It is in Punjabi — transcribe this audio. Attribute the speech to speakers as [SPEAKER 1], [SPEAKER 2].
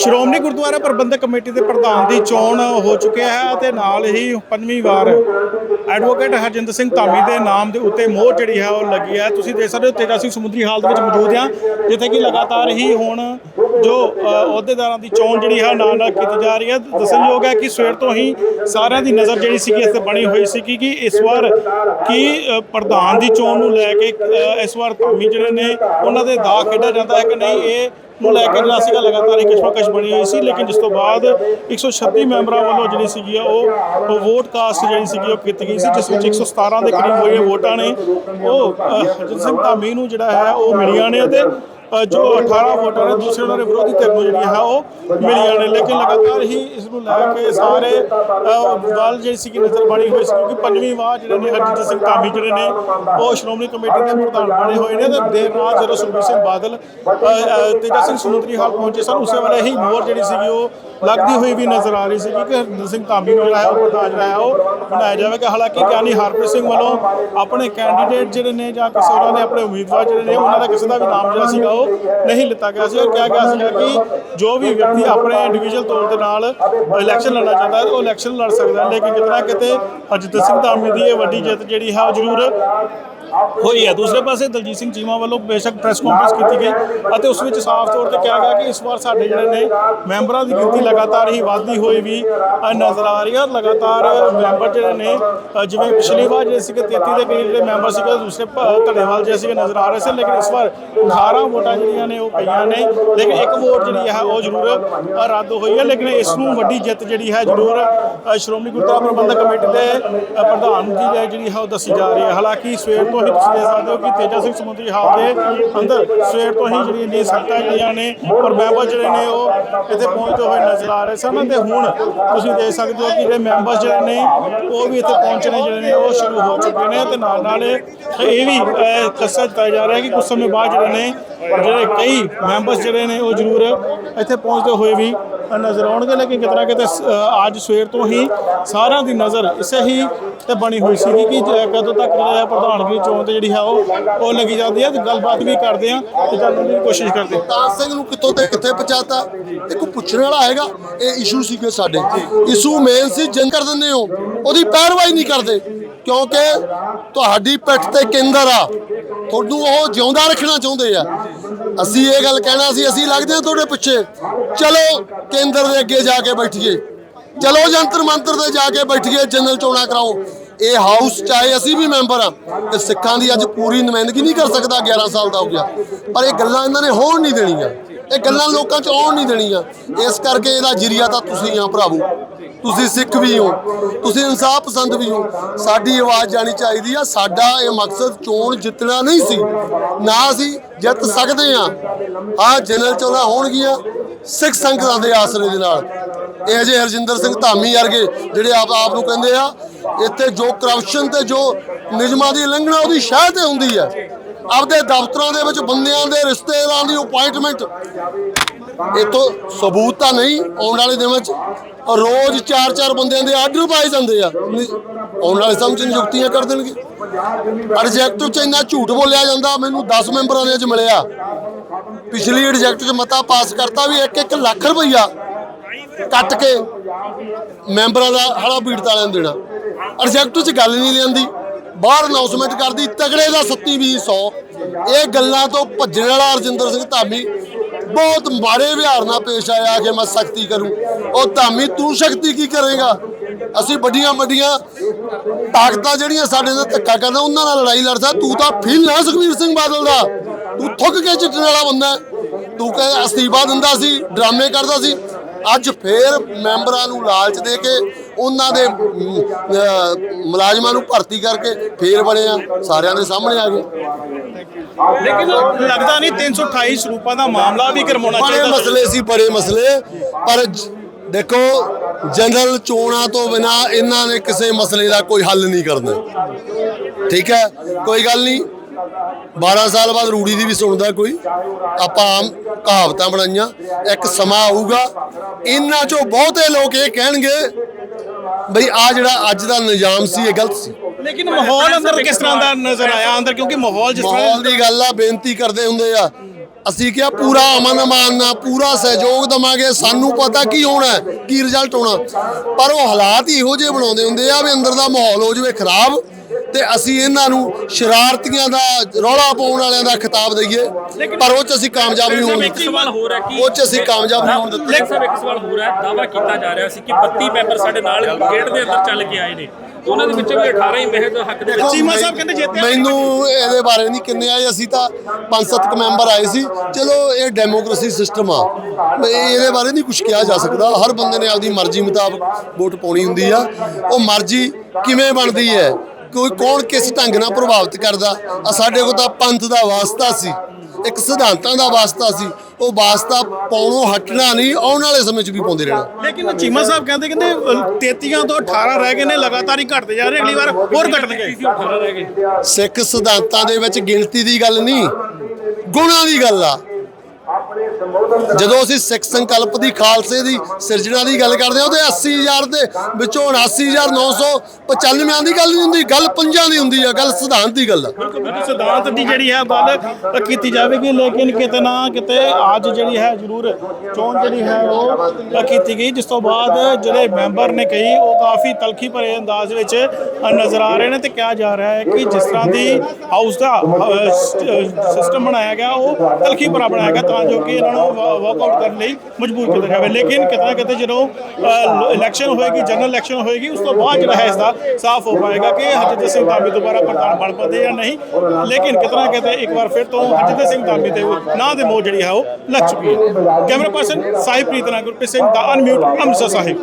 [SPEAKER 1] ਸ਼੍ਰੋਮਣੀ ਗੁਰਦੁਆਰਾ ਪ੍ਰਬੰਧਕ ਕਮੇਟੀ ਦੇ ਪ੍ਰਧਾਨ ਦੀ ਚੋਣ ਹੋ ਚੁੱਕਿਆ ਹੈ ਅਤੇ ਨਾਲ ਹੀ ਪੰਜਵੀਂ ਵਾਰ ਐਡਵੋਕੇਟ ਹਰਜਿੰਦਰ ਸਿੰਘ ਧਾਮੀ ਦੇ ਨਾਮ ਦੇ ਉੱਤੇ ਮੋਹਰ ਜਿਹੜੀ ਹੈ ਉਹ ਲੱਗੀ ਹੈ। ਤੁਸੀਂ ਦੇਖ ਸਕਦੇ ਹੋ ਤੇਜਾ ਸਿੰਘ ਸਮੁੰਦਰੀ ਹਾਲਤ ਵਿੱਚ ਮੌਜੂਦ ਹਾਂ, ਜਿੱਥੇ ਕਿ ਲਗਾਤਾਰ ਹੀ ਹੁਣ ਜੋ ਅਹੁਦੇਦਾਰਾਂ ਦੀ ਚੋਣ ਜਿਹੜੀ ਹੈ ਨਾਲ ਨਾਲ ਕੀਤੀ ਜਾ ਰਹੀ ਹੈ। ਦੱਸਣਯੋਗ ਹੈ ਕਿ ਸਵੇਰ ਤੋਂ ਹੀ ਸਾਰਿਆਂ ਦੀ ਨਜ਼ਰ ਜਿਹੜੀ ਸੀਗੀ ਇਸ ਤੇ ਬਣੀ ਹੋਈ ਸੀ ਕਿ ਇਸ ਵਾਰ ਕੀ ਪ੍ਰਧਾਨ ਦੀ ਚੋਣ ਨੂੰ ਲੈ ਕੇ ਇਸ ਵਾਰ ਧਾਮੀ ਜਿਹੜੇ ਨੇ ਉਹਨਾਂ ਦੇ ਦਾਅ ਖੇਡਿਆ ਜਾਂਦਾ ਹੈ ਕਿ ਨਹੀਂ, ਇਹ ਨੂੰ ਲੈ ਕੇ ਜਿਹੜਾ ਸੀਗਾ ਲਗਾਤਾਰ ਇੱਕ ਕਸ਼ਮਕਸ਼ ਬਣੀ ਹੋਈ ਸੀ ਲੇਕਿਨ ਜਿਸ ਤੋਂ ਬਾਅਦ 136 ਮੈਂਬਰਾਂ ਵੱਲੋਂ ਜਿਹੜੀ ਸੀਗੀ ਆ ਉਹ ਉਹ ਵੋਟ ਕਾਸਟ ਜਿਹੜੀ ਸੀਗੀ ਉਹ ਕੀਤੀ ਗਈ ਸੀ ਜਿਸ ਵਿੱਚ 117 ਦੇ ਕਰੀਬ ਹੋਏ ਵੋਟਾਂ ਨੇ। ਉਹ ਅ, ਸਿੰਘ ਧਾਮੀ ਨੂੰ ਜਿਹੜਾ ਹੈ ਉਹ ਮਿਲੀਆਂ ਨੇ ਅਤੇ ਜੋ 18 ਵੋਟਾਂ ਨੇ ਦੂਸਰੇ ਉਹਨਾਂ ਦੇ ਵਿਰੋਧੀ ਧਿਰ ਨੂੰ ਜਿਹੜੀਆਂ ਹੈ ਉਹ ਮਿਲੀਆਂ ਨੇ। ਲੇਕਿਨ ਲਗਾਤਾਰ ਹੀ ਇਸ ਨੂੰ ਲੈ ਕੇ ਸਾਰੇ ਅ, ਵੱਲ ਜਿਹੜੀ ਸੀਗੀ ਨਜ਼ਰ ਬਣੀ ਹੋਈ ਸੀ ਕਿਉਂਕਿ ਪੰਜਵੀਂ ਵਾਰ ਜਿਹੜੇ ਨੇ ਹਰਜਿੰਦਰ ਸਿੰਘ ਧਾਮੀ ਜਿਹੜੇ ਨੇ ਉਹ ਸ਼੍ਰੋਮਣੀ ਕਮੇਟੀ ਦੇ ਪ੍ਰਧਾਨ ਬਣੇ ਹੋਏ ਨੇ। ਤੇ ਦੇਰ ਰਾਤ ਜਦੋਂ ਸੁਖਬੀਰ ਸਿੰਘ ਬਾਦਲ ਤੇਜਾ ਸਿੰਘ ਸਮੁੰਦਰੀ ਹਾਲ ਪਹੁੰਚੇ ਸਨ ਉਸੇ ਵੇਲੇ ਹੀ ਮੋਰ ਜਿਹੜੀ ਸੀਗੀ ਉਹ ਲੱਗਦੀ ਹੋਈ ਵੀ ਨਜ਼ਰ ਆ ਰਹੀ ਸੀ ਕਿ ਹਰਜਿੰਦਰ ਸਿੰਘ ਧਾਮੀ ਨੂੰ ਜਿਹੜਾ ਹੈ ਉਹ ਪ੍ਰਧਾਨ ਜਿਹੜਾ ਹੈ ਉਹ ਬਣਾਇਆ ਜਾਵੇਗਾ। ਹਾਲਾਂਕਿ ਗਿਆਨੀ ਹਰਪ੍ਰੀਤ ਸਿੰਘ ਵੱਲੋਂ ਆਪਣੇ ਕੈਂਡੀਡੇਟ ਜਿਹੜੇ ਨੇ ਜਾਂ ਕਿਸੇ ਉਹਨਾਂ ਦੇ ਆਪਣੇ ਉਮੀਦਵਾਰ ਜਿਹੜੇ ਨੇ ਉਹਨਾਂ ਦਾ ਕਿਸੇ ਦਾ ਵੀ ਨਾਮ ਜਿਹੜਾ ਸੀਗਾ ਉਹ ਨਹੀਂ ਲਿੱਤਾ ਗਿਆ ਸੀ ਔਰ ਕਿਹਾ ਗਿਆ ਸੀਗਾ ਕਿ ਜੋ ਵੀ ਵਿਅਕਤੀ ਆਪਣੇ ਇੰਡੀਵਿਜੂਅਲ ਤੌਰ ਦੇ ਨਾਲ ਇਲੈਕਸ਼ਨ ਲੜਨਾ ਚਾਹੁੰਦਾ ਹੈ, ਉਹ ਇਲੈਕਸ਼ਨ ਲੜ ਸਕਦਾ ਹੈ। ਲੇਕਿਨ ਕਿਤਨਾ ਕਿਤੇ ਹਰਜਿੰਦਰ ਸਿੰਘ ਧਾਮੀ ਦੀ ਇਹ ਵੱਡੀ ਜਿੱਤ ਜਿਹੜੀ ਹੈ, ਉਹ ਜ਼ਰੂਰ ਹੋਈ ਹੈ। ਦੂਸਰੇ ਪਾਸੇ ਦਲਜੀਤ ਸਿੰਘ ਚੀਮਾ ਵੱਲੋਂ ਬੇਸ਼ੱਕ ਪ੍ਰੈਸ ਕਾਨਫਰੰਸ ਕੀਤੀ ਗਈ ਅਤੇ ਉਸ ਵਿੱਚ ਸਾਫ਼ ਤੌਰ ਤੇ ਕਿਹਾ ਗਿਆ ਕਿ ਇਸ ਵਾਰ ਸਾਡੇ ਜਿਹੜੇ ਨੇ ਮੈਂਬਰਾਂ ਦੀ ਗਿਣਤੀ ਲਗਾਤਾਰ ਹੀ ਵਧਦੀ ਹੋਈ ਵੀ ਨਜ਼ਰ ਆ ਰਹੀ ਹੈ। ਔਰ ਲਗਾਤਾਰ ਮੈਂਬਰ ਜਿਹੜੇ ਨੇ ਜਿਵੇਂ ਪਿਛਲੀ ਵਾਰ ਜਿਹੜੇ ਸੀਗੇ 33 ਦੇ ਕਰੀਬ ਜਿਹੜੇ ਮੈਂਬਰ ਸੀਗੇ ਦੂਸਰੇ ਭ- ਧੜੇਵਾਲ ਜਿਹੜੇ ਸੀਗੇ ਨਜ਼ਰ ਆ ਰਹੇ ਸੀ। ਲੇਕਿਨ ਇਸ ਵਾਰ 18 ਵੋਟਾਂ ਜਿਹੜੀਆਂ ਨੇ, ਉਹ ਪਈਆਂ ਨੇ। ਲੇਕਿਨ ਇੱਕ ਵੋਟ ਜਿਹੜੀ ਹੈ, ਉਹ ਜ਼ਰੂਰ ਰੱਦ ਹੋਈ ਹੈ। ਲੇਕਿਨ ਇਸ ਨੂੰ ਵੱਡੀ ਜਿੱਤ ਜਿਹੜੀ ਹੈ, ਜ਼ਰੂਰ ਸ਼੍ਰੋਮਣੀ ਗੁਰਦੁਆਰਾ ਪ੍ਰਬੰਧਕ ਕਮੇਟੀ ਦੇ ਪ੍ਰਧਾਨ ਜੀ ਜਿਹੜੀ ਹੈ, ਉਹ ਦੱਸੀ ਜਾ ਰਹੀ ਹੈ। ਹਾਲਾਂਕਿ ਸਵੇਰ ਤੋਂ ਹੀ ਤੁਸੀਂ ਦੇਖ ਸਕਦੇ ਹੋ ਕਿ ਤੇਜਾ ਸਿੰਘ ਸਮੁੰਦਰੀ ਹਾਲ ਦੇ ਅੰਦਰ ਸਵੇਰ ਤੋਂ ਹੀ ਜਿਹੜੀਆਂ ਨੇ ਸੰਗਤਾਂ ਜਿਹੜੀਆਂ ਨੇ ਔਰ ਮੈਂਬਰ ਜਿਹੜੇ ਨੇ ਉਹ ਇੱਥੇ ਪਹੁੰਚਦੇ ਹੋਏ ਨਜ਼ਰ ਆ ਰਹੇ ਸਨ ਤੇ ਹੁਣ ਤੁਸੀਂ ਦੇਖ ਸਕਦੇ ਹੋ ਕਿ ਜਿਹੜੇ ਮੈਂਬਰ ਜਿਹੜੇ ਨੇ ਉਹ ਵੀ ਇੱਥੇ ਪਹੁੰਚਣੇ ਜਿਹੜੇ ਨੇ ਉਹ ਸ਼ੁਰੂ ਹੋ ਚੁੱਕੇ ਨੇ ਤੇ ਨਾਲ ਨਾਲ ਇਹ ਵੀ ਦੱਸਿਆ ਦਿੱਤਾ ਜਾ ਰਿਹਾ ਹੈ ਕਿ ਕੁਝ ਸਮੇਂ ਬਾਅਦ ਜਿਹੜੇ ਨੇ ਜਿਹੜੇ ਕਈ ਮੈਂਬਰਸ ਜਿਹੜੇ ਨੇ ਉਹ ਜ਼ਰੂਰ ਇੱਥੇ ਪਹੁੰਚਦੇ ਹੋਏ ਵੀ ਨਜ਼ਰ ਆਉਣਗੇ ਲੇਕਿਨ ਕਿਤਨਾ ਕਿਤੇ ਸ- ਅਹ, ਅੱਜ ਸਵੇਰ ਤੋਂ ਹੀ ਸਾਰਿਆਂ ਦੀ ਨਜ਼ਰ ਇਸੇ ਹੀ ਤੇ ਬਣੀ ਹੋਈ ਸੀ ਕਿ ਕਦੋਂ ਤੱਕ ਜਿਹੜਾ ਪ੍ਰਧਾਨਗੀ ਚੋਣ ਤੇ ਜਿਹੜੀ ਹੈ ਉਹ ਉਹ ਲੱਗੀ ਜਾਂਦੀ ਹੈ ਤੇ ਗੱਲਬਾਤ ਵੀ ਕਰਦੇ ਆ ਤੇ ਜਾਣਨ ਦੀ ਕੋਸ਼ਿਸ਼ ਕਰਦੇ ਹਾਂ।
[SPEAKER 2] ਤਾਰ ਸਿੰਘ ਨੂੰ ਕਿੱਥੋਂ ਤੇ ਕਿੱਥੇ ਪਹੁੰਚਾਤਾ? ਇਹ ਕੋਈ ਪੁੱਛਣ ਵਾਲਾ ਹੈਗਾ, ਇਹ ਇਸ਼ੂ ਸੀਗੇ ਸਾਡੇ। ਇਸ਼ੂ ਮੇਨ ਸੀ, ਜਨ ਕਰ ਦਿੰਦੇ ਹੋ, ਉਹਦੀ ਪੈਰਵਾਈ ਨਹੀਂ ਕਰਦੇ। ਕਿਉਂਕਿ ਤੁਹਾਡੀ ਪਿੱਠ ਤੇ ਕੇਂਦਰ ਆ। ਤੁਹਾਨੂੰ ਉਹ ਜਿਉਂਦਾ ਰੱਖਣਾ ਚਾਹੁੰਦੇ ਆ। ਅਸੀਂ ਇਹ ਗੱਲ ਕਹਿਣਾ ਸੀ, ਅਸੀਂ ਲੱਗਦੇ ਹਾਂ ਤੁਹਾਡੇ ਪਿੱਛੇ। ਚਲੋ, ਕੇਂਦਰ ਦੇ ਅੱਗੇ ਜਾ ਕੇ ਬੈਠੀਏ। ਚਲੋ ਜੰਤਰ ਮੰਤਰ ਤੇ ਜਾ ਕੇ ਬੈਠੀਏ, ਜਨਰਲ ਚੋਣਾਂ ਕਰਾਓ। ਇਹ ਹਾਊਸ ਚਾਹੇ ਅਸੀਂ ਵੀ ਮੈਂਬਰ ਆ ਤੇ ਸਿੱਖਾਂ ਦੀ ਅੱਜ ਪੂਰੀ ਨੁਮਾਇੰਦਗੀ ਨਹੀਂ ਕਰ ਸਕਦਾ 11 ਸਾਲ ਦਾ ਹੋ ਗਿਆ ਪਰ ਇਹ ਗੱਲਾਂ ਇਹਨਾਂ ਨੇ ਹੋਣ ਨਹੀਂ ਦੇਣੀਆਂ। ਇਹ ਗੱਲਾਂ ਲੋਕਾਂ 'ਚ ਆਉਣ ਨਹੀਂ ਦੇਣੀਆਂ। ਇਸ ਕਰਕੇ ਇਹਦਾ ਜਰੀਆ ਤਾਂ ਤੁਸੀਂ ਆ ਭਰਾਵੋ। ਤੁਸੀਂ ਸਿੱਖ ਵੀ ਹੋ। ਤੁਸੀਂ ਇਨਸਾਫ ਪਸੰਦ ਵੀ ਹੋ। ਸਾਡੀ ਆਵਾਜ਼ ਜਾਣੀ ਚਾਹੀਦੀ ਆ। ਸਾਡਾ ਇਹ ਮਕਸਦ ਚੋਣ ਜਿੱਤਣਾ ਨਹੀਂ ਸੀ। ਨਾ ਅਸੀਂ ਜਿੱਤ ਸਕਦੇ ਆ। ਆ ਜਨਰਲ ਚੋਣਾਂ ਹੋਣਗੀਆਂ ਸਿੱਖ ਸੰਗਤਾਂ ਦੇ ਆਸਰੇ ਦੇ ਨਾਲ। ਇਹ ਜੇ ਹਰਜਿੰਦਰ ਸਿੰਘ ਧਾਮੀ ਵਰਗੇ ਜਿਹੜੇ ਆਪ ਆਪ ਨੂੰ ਕਹਿੰਦੇ ਆ, ਇੱਥੇ ਜੋ ਕਰਪਸ਼ਨ ਤੇ ਜੋ ਨਿਯਮਾਂ ਦੀ ਉਲੰਘਣਾ ਉਹਦੀ ਸ਼ਹਿ ਤੇ ਹੁੰਦੀ ਹੈ। ਆਪਦੇ ਦਫ਼ਤਰਾਂ ਦੇ ਵਿੱਚ ਬੰਦਿਆਂ ਦੇ ਰਿਸ਼ਤੇਦਾਰਾਂ ਦੀ ਅਪਾਇੰਟਮੈਂਟ ਇਤੋਂ ਸਬੂਤ ਤਾਂ ਨਹੀਂ ਆਉਣ ਵਾਲੇ ਦਿਨਾਂ ਵਿੱਚ। ਰੋਜ਼ ਚਾਰ ਚਾਰ ਬੰਦਿਆਂ ਦੇ ਆਰਡਰ ਪਾਏ ਜਾਂਦੇ ਆ। ਆਉਣ ਵਾਲੇ ਸਮਝ ਨਿਯੁਕਤੀਆਂ ਕਰ ਦੇਣਗੇ। ਰਿਜੈਕਟ ਚ ਇੰਨਾ ਝੂਠ ਬੋਲਿਆ ਜਾਂਦਾ, ਮੈਨੂੰ 10 ਮੈਂਬਰਾਂ ਦੇ ਅੱਜ ਮਿਲਿਆ। ਪਿਛਲੀ ਰਿਜੈਕਟ ਚ ਮਤਾ ਪਾਸ ਕਰਤਾ ਵੀ 1-1 ਲੱਖ ਰੁਪਈਆ ਕੱਟ ਕੇ ਮੈਂਬਰਾਂ ਦਾ ਹਲਾ ਪੀੜਤ ਵਾਲਿਆਂ ਨੂੰ ਦੇਣਾ। ਰਿਜੈਕਟ ਚ ਗੱਲ ਨਹੀਂ ਲੈਂਦੀ ਬਾਹਰ ਅਨਾਉਂਸਮੈਂਟ ਕਰਦੀ, ਤਗੜੇ ਦਾ 27 20 100 ਇਹ ਗੱਲਾਂ ਤੋਂ ਭੱਜਣ ਵਾਲਾ ਰਜਿੰਦਰ ਸਿੰਘ ਧਾਮੀ ਬਹੁਤ ਮਾੜੇ ਵਿਹਾਰ ਨਾਲ ਪੇਸ਼ ਆਇਆ ਕਿ ਮੈਂ ਸਖਤੀ ਕਰੂੰ। ਉਹ ਧਾਮੀ, ਤੂੰ ਸ਼ਕਤੀ ਕੀ ਕਰੇਗਾ? ਅਸੀਂ ਵੱਡੀਆਂ ਵੱਡੀਆਂ ਤਾਕਤਾਂ ਜਿਹੜੀਆਂ ਸਾਡੇ ਨਾਲ ਧੱਕਾ ਕਰਦਾ, ਉਹਨਾਂ ਨਾਲ ਲੜਾਈ ਲੜਦਾ। ਤੂੰ ਤਾਂ ਫੀਲ ਨਾ ਸੁਖਵੀਰ ਸਿੰਘ ਬਾਦਲ ਦਾ। ਤੂੰ ਥੁੱਕ ਕੇ ਚਿੱਟਣ ਵਾਲਾ ਬੰਦਾ ਤੂੰ ਕਹੇ ਅਸਤੀਫਾ ਦਿੰਦਾ ਸੀ, ਡਰਾਮੇ ਕਰਦਾ ਸੀ। ਅੱਜ ਫੇਰ ਮੈਂਬਰਾਂ ਨੂੰ ਲਾਲਚ ਦੇ ਕੇ ਉਹਨਾਂ ਦੇ ਮੁਲਾਜ਼ਮਾਂ ਨੂੰ ਭਰਤੀ ਕਰਕੇ ਫੇਰ ਬਣਿਆ ਸਾਰਿਆਂ ਦੇ ਸਾਹਮਣੇ ਆ ਗਏ।
[SPEAKER 1] ਲੇਕਿਨ ਲੱਗਦਾ ਨਹੀਂ 328 ਸਰੂਪਾਂ ਦਾ ਮਾਮਲਾ ਵੀ ਕਰਵਾਉਣਾ
[SPEAKER 2] ਬੜੇ
[SPEAKER 1] ਚਾਹੀਦਾ।
[SPEAKER 2] ਮਸਲੇ ਸੀ ਬੜੇ ਮਸਲੇ। ਪਰ ਦੇਖੋ ਜਨਰਲ ਚੋਣਾਂ ਤੋਂ ਬਿਨਾ ਇਹਨਾਂ ਨੇ ਕਿਸੇ ਮਸਲੇ ਦਾ ਕੋਈ ਹੱਲ ਨਹੀਂ ਕਰਨਾ। ਠੀਕ ਹੈ? ਕੋਈ ਗੱਲ ਨਹੀਂ। 12 ਸਾਲ ਬਾਅਦ ਰੂੜੀ ਦੀ ਵੀ ਸੁਣਦਾ ਕੋਈ। ਆਪਾਂ ਆਮ ਕਹਾਵਤਾਂ ਬਣਾਈਆਂ ਇੱਕ ਸਮਾਂ ਆਊਗਾ। ਇਹਨਾਂ ਚੋਂ ਬਹੁਤੇ ਲੋਕ ਇਹ ਕਹਿਣਗੇ ਬਈ ਆ ਜਿਹੜਾ ਅੱਜ ਦਾ ਨਿਜ਼ਾਮ ਸੀ ਇਹ ਗਲਤ ਸੀ।
[SPEAKER 1] ਲੇਕਿਨ ਮਾਹੌਲ ਅੰਦਰ ਕਿਸ ਤਰ੍ਹਾਂ ਦਾ ਨਜ਼ਰ ਆਇਆ ਅੰਦਰ? ਕਿਉਂਕਿ ਮਾਹੌਲ ਜਿਸ ਤਰ੍ਹਾਂ
[SPEAKER 2] ਮਾਹੌਲ ਦੀ ਗੱਲ ਆ ਬੇਨਤੀ ਕਰਦੇ ਹੁੰਦੇ ਆ। ਅਸੀਂ ਕਿਹਾ ਪੂਰਾ ਅਮਨ ਅਮਾਨ ਨਾਲ ਪੂਰਾ ਸਹਿਯੋਗ ਦਵਾਂਗੇ ਸਾਨੂੰ ਪਤਾ ਕੀ ਹੋਣਾ ਕੀ ਰਿਜ਼ਲਟ ਹੋਣਾ। ਪਰ ਉਹ ਹਾਲਾਤ ਹੀ ਇਹੋ ਜਿਹੇ ਬਣਾਉਂਦੇ ਹੁੰਦੇ ਆ ਵੀ ਅੰਦਰ ਦਾ ਮਾਹੌਲ ਹੋ ਜਾਵੇ ਖਰਾਬ ਤੇ ਅਸੀਂ ਇਹਨਾਂ ਨੂੰ ਸ਼ਰਾਰਤੀਆਂ ਦਾ ਰੌਲਾ ਪਾਉਣ ਵਾਲਿਆਂ ਦਾ ਖਿਤਾਬ ਦਈਏ ਪਰ ਉਹ ਚ ਅਸੀਂ ਕਾਮਯਾਬ ਨਹੀਂ ਹੋਣ
[SPEAKER 3] ਇੱਕ
[SPEAKER 2] ਦਿੱਤੇ।
[SPEAKER 3] ਸਵਾਲ ਹੋਰ ਹੈ ਕਿ
[SPEAKER 2] ਉਹ ਚ ਅਸੀਂ ਕਾਮਯਾਬ ਨਹੀਂ ਹੋਣ ਦਿੱਤੇ।
[SPEAKER 3] ਲੇਕਿਨ ਸਾਹਿਬ ਇੱਕ ਸਵਾਲ ਹੋਰ ਹੈ ਦਾਵਾ ਕੀਤਾ ਜਾ ਰਿਹਾ ਸੀ ਕਿ 32 ਮੈਂਬਰ ਸਾਡੇ ਨਾਲ ਗੇਟ ਦੇ ਅੰਦਰ ਚੱਲ ਕੇ ਆਏ ਨੇ। ਉਹਨਾਂ ਦੇ ਵਿੱਚੋਂ ਵੀ 18 ਹੀ ਮਹਿਦ ਹੱਕ ਦੇ ਵਿੱਚ
[SPEAKER 1] ਚੀਮਾ ਸਾਹਿਬ ਕਹਿੰਦੇ ਜਿੱਤਿਆ
[SPEAKER 2] ਮੈਨੂੰ ਇਹਦੇ ਬਾਰੇ ਨਹੀਂ ਕਿੰਨੇ ਆਏ ਅਸੀਂ ਤਾਂ ਪੰਜ ਸੱਤ ਕੁ ਮੈਂਬਰ ਆਏ ਸੀ। ਚਲੋ ਇਹ ਡੈਮੋਕ੍ਰੇਸੀ ਸਿਸਟਮ ਆ। ਇਹਦੇ ਬਾਰੇ ਨਹੀਂ ਕੁਝ ਕਿਹਾ ਜਾ ਸਕਦਾ। ਹਰ ਬੰਦੇ ਨੇ ਆਪਦੀ ਮਰਜ਼ੀ ਮੁਤਾਬਕ ਵੋਟ ਪਾਉਣੀ ਹੁੰਦੀ ਆ। ਉਹ ਮਰਜ਼ੀ ਕਿਵੇਂ ਬਣਦੀ ਹੈ? ਕੋਈ ਕੌਣ ਕਿਸ ਢੰਗ ਨਾਲ ਪ੍ਰਭਾਵਿਤ ਕਰਦਾ? ਆ ਸਾਡੇ ਕੋਲ ਤਾਂ ਪੰਥ ਦਾ ਵਾਸਤਾ ਸੀ ਇੱਕ ਸਿਧਾਂਤਾਂ ਦਾ ਵਾਸਤਾ ਸੀ। ਉਹ ਵਾਸਤਾ ਪਾਉਣੋਂ ਹਟਣਾ ਨਹੀਂ ਆਉਣ ਵਾਲੇ ਸਮੇਂ 'ਚ ਵੀ ਪਾਉਂਦੇ ਰਹਿਣਾ।
[SPEAKER 1] ਲੇਕਿਨ ਚੀਮਾ ਸਾਹਿਬ ਕਹਿੰਦੇ ਕਹਿੰਦੇ ਅ, 33 ਤੋਂ 18 ਰਹਿ ਗਏ ਨੇ ਲਗਾਤਾਰ ਹੀ ਘਟਦੇ ਜਾ ਰਹੇ ਅਗਲੀ ਵਾਰ ਹੋਰ ਘਟਣਗੇ
[SPEAKER 3] 18 ਰਹਿ ਗਏ।
[SPEAKER 2] ਸਿੱਖ ਸਿਧਾਂਤਾਂ ਦੇ ਵਿੱਚ ਗਿਣਤੀ ਦੀ ਗੱਲ ਨਹੀਂ ਗੁਣਾਂ ਦੀ ਗੱਲ ਆ। ਜਦੋਂ ਅਸੀਂ ਸਿੱਖ ਸੰਕਲਪ ਦੀ ਖਾਲਸੇ ਦੀ ਸਿਰਜਣਾ ਦੀ ਗੱਲ ਕਰਦੇ ਹਾਂ, ਉਹਦੇ 80000 ਦੇ ਵਿੱਚੋਂ 79995 ਦੀ ਗੱਲ ਨਹੀਂ ਹੁੰਦੀ, ਗੱਲ ਪੰਜਾਂ ਦੀ ਹੁੰਦੀ ਆ, ਗੱਲ ਸਿਧਾਂਤ ਦੀ ਗੱਲ ਆ।
[SPEAKER 1] ਸਿਧਾਂਤ ਦੀ ਜਿਹੜੀ ਹੈ ਗੱਲ ਕੀਤੀ ਜਾਵੇਗੀ, ਲੇਕਿਨ ਕਿਤੇ ਨਾ ਕਿਤੇ ਅੱਜ ਜਿਹੜੀ ਹੈ ਜ਼ਰੂਰ ਚੋਣ ਜਿਹੜੀ ਹੈ ਉਹ ਕੀਤੀ ਗਈ। ਜਿਸ ਤੋਂ ਬਾਅਦ ਜਿਹੜੇ ਮੈਂਬਰ ਨੇ ਕਈ ਉਹ ਕਾਫੀ ਤਲਖੀ ਭਰੇ ਅੰਦਾਜ਼ ਵਿੱਚ ਨਜ਼ਰ ਆ ਰਹੇ ਨੇ ਤੇ ਕਿਹਾ ਜਾ ਰਿਹਾ ਹੈ ਕਿ ਜਿਸ ਤਰ੍ਹਾਂ ਦੀ ਹਾਊਸ ਦਾ ਸਿਸਟਮ ਬਣਾਇਆ ਗਿਆ, ਉਹ ਤਲਖੀ ਭਰਾ ਬਣਾਇਆ ਗਿਆ, ਤਾਂ ਜੋ ਕਿ ਇਹਨਾਂ ਨੂੰ ਵਾਕਆਊਟ ਕਰਨ ਲਈ ਮਜਬੂਰ ਕੀਤਾ ਜਾਵੇ। ਲੇਕਿਨ ਕਿਤੇ ਨਾ ਕਿਤੇ ਜਦੋਂ ਇਲੈਕਸ਼ਨ ਹੋਏਗੀ ਜਨਰਲ ਇਲੈਕਸ਼ਨ ਹੋਏਗੀ ਉਸ ਤੋਂ ਬਾਅਦ ਜਿਹੜਾ ਹੈ ਇਸ ਦਾ ਸਾਫ਼ ਹੋ ਪਾਏਗਾ ਕਿ ਹਰਜਿੰਦਰ ਸਿੰਘ ਧਾਮੀ ਦੁਬਾਰਾ ਪ੍ਰਧਾਨ ਬਣ ਪਾਉਂਦੇ ਜਾਂ ਨਹੀਂ। ਲੇਕਿਨ ਕਿਤੇ ਨਾ ਕਿਤੇ ਇੱਕ ਵਾਰ ਫਿਰ ਤੋਂ ਹਰਜਿੰਦਰ ਸਿੰਘ ਧਾਮੀ ਦੇ ਨਾਂ ਦੇ ਮੋਹ ਜਿਹੜੀ ਹੈ ਉਹ ਲੱਗ ਚੁੱਕੀ ਹੈ। ਕੈਮਰਾ ਪਰਸਨ ਸਾਹਿਬ ਪ੍ਰੀਤ ਨਾਲ ਗੁਰਪ੍ਰੀਤ ਸਿੰਘ ਦਾ ਅਨਮਿਊਟ ਅੰਮ੍ਰਿਤਸਰ ਸਾਹਿਬ।